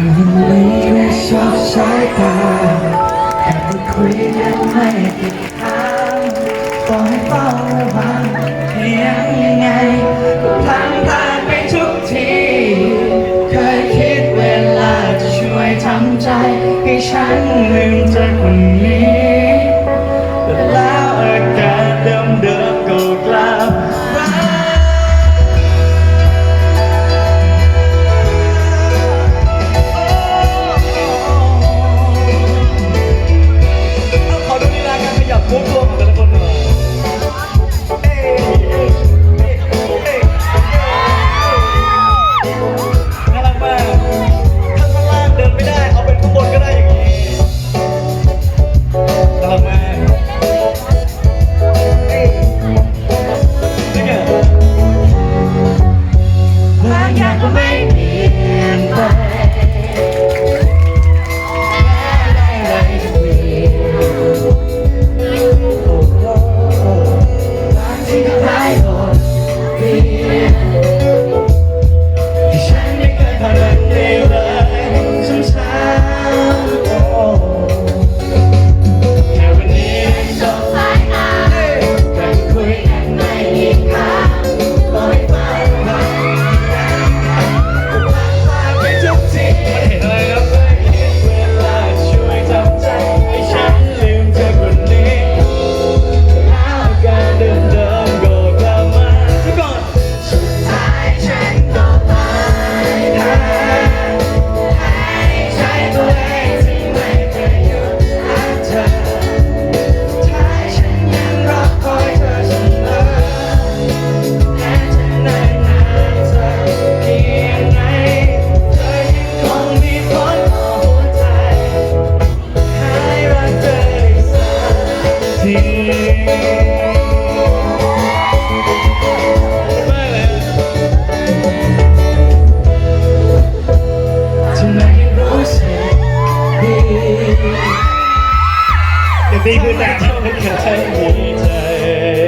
มันไม่เคยชอบสายตาแต่คุยกันไม่ติดงต้องให้ยังไงก็พลัาไปทุกที เคยคิดเวลาจะช่วยทำใจให้ฉัน 你会来这里看你会